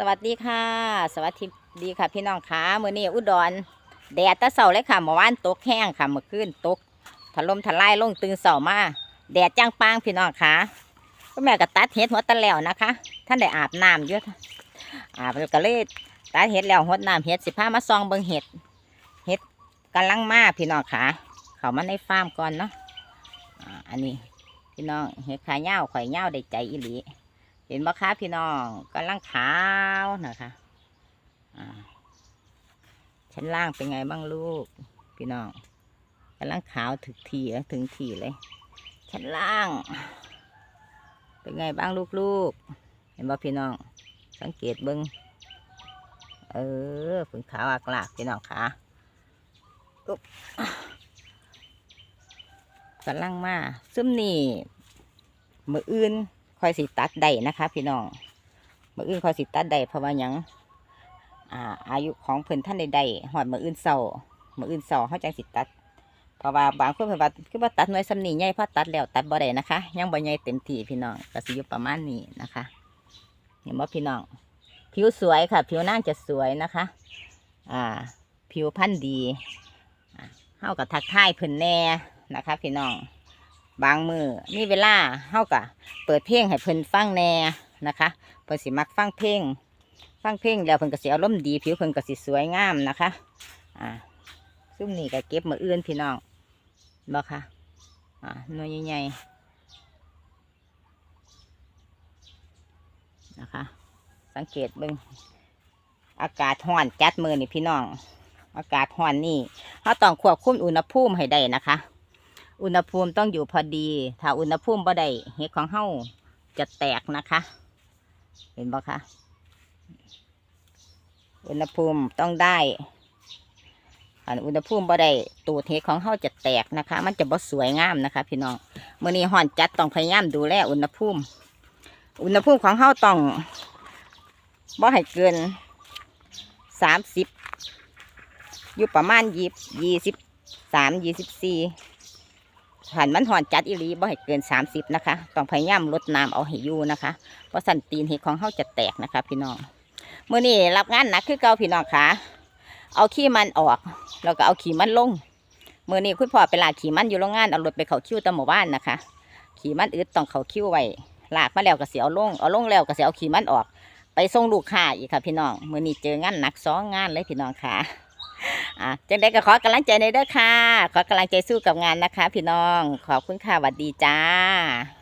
สวัสดีค่ะ สวัสดีค่ะพี่น้องค่ะมื้อนี้อุดรแดดตะเสาเลยค่ะเมื่อวานตกแห้งค่ะเมื่อคืนตกถล่มทลายลงตื่นเสามาแดดจ้างปางพี่น้องค่ะก็แม่ก็ตัดเห็ดหัวตะแล้วนะคะ ท่านได้อาบน้ำอยู่อาบก็เลยตัดเห็ดแล้วหดน้ำเห็ดสิพามาซองเบิ่งเห็ดเห็ดกำลังมาพี่น้องค่ะ เขามาในฟาร์มก่อนเนาะอันนี้พี่น้องเห็ดขาเง่าข่อยเง่าได้ใจอีหลี เห็นบ่คะพี่น้องกำลังขาวนะคะอ่าชั้นล่างเป็นไงบ้างลูก พี่น้องกำลังขาวถึงทีถึงทีเลย ชั้นล่าง เป็นไงบ้างลูกๆเห็นบ่พี่น้อง สังเกตเบิ้งเออผึ่งขาวอักลากพี่น้องขาอุ๊บกำลังมาซึมนี่มืออื่น คอยสิตัดได้นะคะ พี่น้องมืออื่นคอยสิตัดได้เพราะว่ายังอ่าอายุของเพิ่นท่านใดๆหอดมืออื่นเศร้ามืออื่นเศร้าเขาจังสิตัดเพราะว่าบางคนเพิ่นว่าคือว่าตัดหน่วยสำนีใหญ่พอตัดแล้วตัดบ่ได้นะคะ ยังบ่ใหญ่เต็มที่พี่น้องก็สิอยู่ประมาณนี้นะคะเห็นบ่พี่น้อง ผิวสวยค่ะ ผิวนางจะสวยนะคะ อ่า ผิวพรรณดีอ่าเฮากับทักทายเพิ่นแน่นะคะ พี่น้อง บางมือมีเวลาเฮากะเปิดเพลงให้เพิ่นฟังแหน่นะคะเพิ่นสิมักฟังเพลงฟังเพลงแล้วเพิ่นก็สิอารมณ์ดีผิวเพิ่นก็สิสวยงามนะคะอ่าซุ่มนี่ก็เก็บมืออื่นพี่น้องบ่ค่ะอ่าหน่วยใหญ่ๆนะคะ สังเกตเบิ่งอากาศร้อนจัดมือนี่พี่น้อง อากาศร้อนนี่เราต้องควบคุมอุณหภูมิให้ได้นะคะ อุณหภูมิต้องอยู่พอดี ถ้าอุณหภูมิบ่ได้เห็ดของเฮาจะแตกนะคะ เห็นบ่คะอุณหภูมิต้องได้อันอุณหภูมิบ่ได้ตูดเห็ดของเฮาจะแตกนะคะ มันจะบ่สวยงามนะคะ พี่น้องเมื้อนี้ห่อนจัดต้องพยายามดูแลอุณหภูมิ อุณหภูมิของเฮาต้องบ่ให้เกินสามสิบอยู่ประมาณยี่สิบสามยี่สิบสี่ หันมันหอนจัดอีลีบ่ให้เกิน 30 นะคะ ต้องพยายามลดน้ำเอาให้อยู่นะคะ เพราะสันตีนเห็ดของเขาจะแตกนะคะ พี่น้องเมื่อนี้รับงานหนักคือเก่าพี่น้องค่ะ เอาขี้มันออกแล้วก็เอาขี้มันลงเมื่อนี้คุณพ่อไปลากขี้มันอยู่โรงงานเอารถไปเขาคิ้วตะหมู่บ้านนะคะ ขี้มันอึดต้องเขาคิ้วไว้ลากมาแล้วก็เสียเอาลงเอาลงแล้วก็เสียเอาขี้มันออก ไปส่งลูกค้าอีกค่ะพี่น้องเมื่อนี้เจองานหนักสองงานเลยพี่น้องค่ะ อะจังได้ก็ขอกำลังใจในเด้อค่ะ ขอกำลังใจสู้กับงานนะคะ พี่น้อง ขอบคุณค่ะสวัสดีจ้า